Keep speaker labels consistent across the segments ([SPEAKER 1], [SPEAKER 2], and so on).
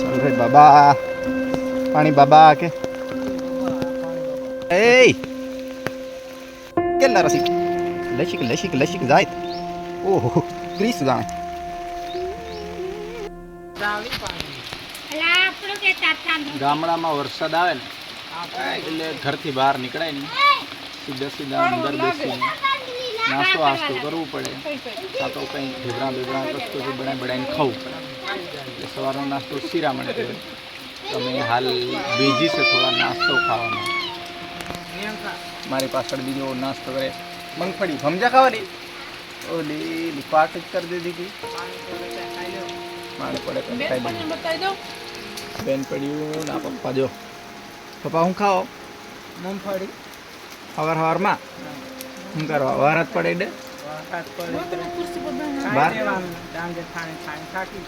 [SPEAKER 1] ચાલ રે બાબા પાણી બાબા કે એ કેટલા રસિક લસિક લસિક લસિક જાય ઓહો ત્રીસ જાણે
[SPEAKER 2] અલા આપણો કે તાતાનો
[SPEAKER 3] ગામડામાં વરસાદ આવે ને, એટલે ઘરથી બહાર નીકળાય ને સીધા સીધા અંદર બેસીને નાસ્તો આસ્તો કરવું પડે. કાં તો કંઈ ઢેબરા બેબરા કશું તો બનાવી બનાવીને ખાવું પડે. એટલે સવારનો નાસ્તો શિરામણ કર્યો તમે હાલ બીજી છે થોડા નાસ્તો ખાવાનો. મારી પાછળ બીજો નાસ્તો કરે. મગફળી ભમજા ખાવાની ઓલી પાક જ કરી દીધી હતી મારે પડે તો ખાઈ દઉં બેન પડ્યું ના પપ્પા જો. પપ્પા હું ખાઓ?
[SPEAKER 4] મગફળી.
[SPEAKER 3] સવાર સવારમાં શું કરવા વાર જ પડે ડે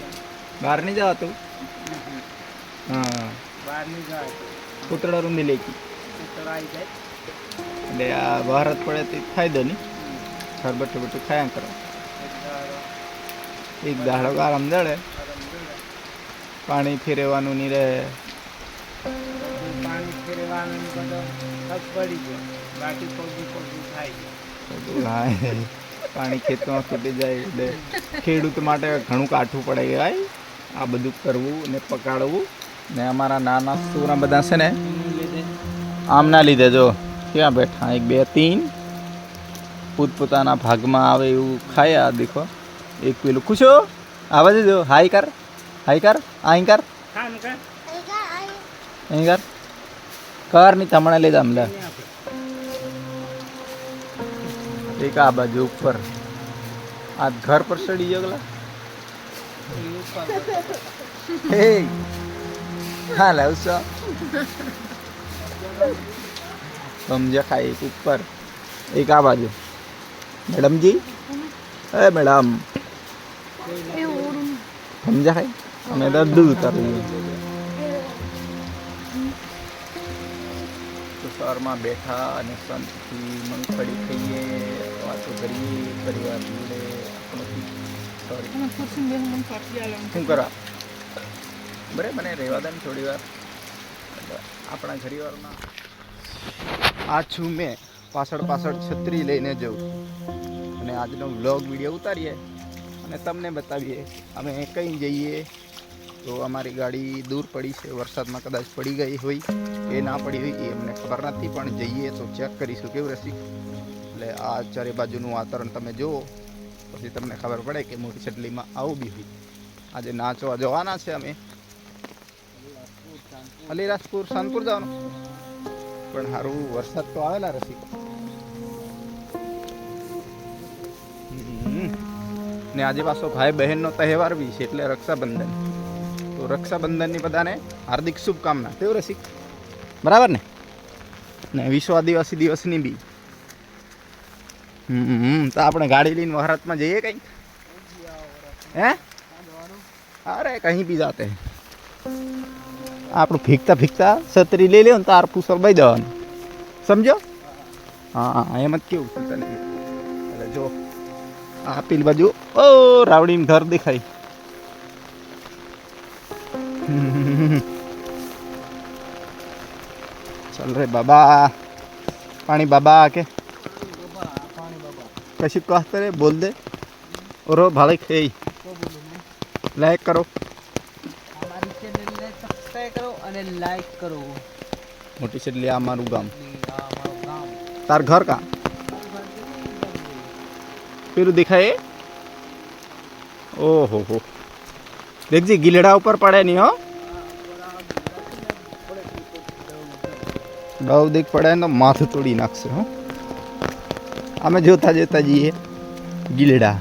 [SPEAKER 4] જાય.
[SPEAKER 3] બહાર નહીં જવાતું હા.
[SPEAKER 4] બહાર નહીં જાય
[SPEAKER 3] કૂતરા રૂંધી લેકી.
[SPEAKER 4] જાય.
[SPEAKER 3] એટલે આ બહાર જ પડે તો ફાયદો નહીં. ઘર બઠું બઠું ખાયા કરો. એક દાડો. આરામ દળે પાણી ફેરવવાનું નહીં રહે.
[SPEAKER 4] પાણી ફેરવાનું બધો પડી ગયો. બાકી પગી પગી થાય.
[SPEAKER 3] પાણી ખેતમાં ખૂટી જાય એટલે ખેડૂત માટે ઘણું કાઠું પડે ભાઈ. આ બધું કરવું ને પકાડવું ને અમારા નાના સુરા બધા છે ને આમના લીધે જો ક્યાં બેઠા? એક બે તીન પોતપોતાના ભાગમાં આવે એવું ખાયા દેખો. એક પેલું ખુશો આવા દેજો હાઈ કર. હાઈ કર. આઈ કર. અહીં કર. કર. નહીં તમને લઈ જામ એક આ બાજુ ઉપર. આ ઘર પર ચડી ગયો ગલા હે હા લાવ છો સમજ્યા ખાય એક ઉપર. એક આ બાજુ. મેડમજી? એ મેડમ. સમજ્યા ખાય અમે તો દૂધ. ઉતારીએ તો બેઠા અને શાંતિથી મગફળી ખાઈએ વાતો કરીએ પરિવાર જોડે શું કરા? બરે મને રહેવા દે ને થોડી વાર. આપણા ઘરીવારમાં
[SPEAKER 1] આ છું મેં. પાછળ પાછળ છત્રી લઈને જઉં અને આજનો વ્લોગ વીડિયો ઉતારીએ અને તમને બતાવીએ. અમે કંઈ જઈએ? તો અમારી ગાડી દૂર પડી છે. વરસાદમાં કદાચ પડી ગઈ હોય કે ના પડી હોય એ અમને ખબર નથી, પણ જઈએ તો ચેક કરીશું. કેવું રસી એટલે આ ચારે બાજુનું વાતાવરણ તમે જુઓ, પછી તમને ખબર પડે કે મોટી ચટલીમાં આવું બી હોય. આજે નાચવા જવાના છે અમે. અલીરાજપુર શાનપુર જવાનું. પણ સારું વરસાદ તો આવેલા રસી ને આજે પાછો ભાઈ બહેનનો તહેવાર બી છે, એટલે રક્ષાબંધન. તો રક્ષાબંધનની બધાને હાર્દિક શુભકામના. તેવું રસિક બરાબર ને? ને વિશ્વ આદિવાસી દિવસની બી. હમ તો આપણે ગાડી લઈને વહરાતમાં જઈએ કંઈક? હે? અરે કहीं બી જાતે. આપણું ફીકતા ફીકતા છત્રી લઈ લેવું ને તાર પૂસલ બાઈ દેવાનું સમજો? હા એમ જ કેવું છે તને. એટલે જો આ પેલી બાજુ ઓ રાવડીનું ઘર દેખાય. ચાલ રે બાબા પાણી બાબા કે કશું કહતે રે બોલ દે ઓરો ભાડે ખાઈ લાઈક કરો
[SPEAKER 4] અમારી ચેનલને સબસ્ક્રાઇબ કરો અને લાઈક કરો
[SPEAKER 1] મોટી છેટલી આ મારું ગામ
[SPEAKER 4] આ અમારું ગામ
[SPEAKER 1] તાર ઘર કા પેલું દેખાય એ? ઓહો હો દેખજી ગીલડા ઉપર પડે નહીં હો ડવ દેખ પડે ને માથું તોડી નાખશે હો. અમે જોતા જોતા જઈએ. ગીલડા.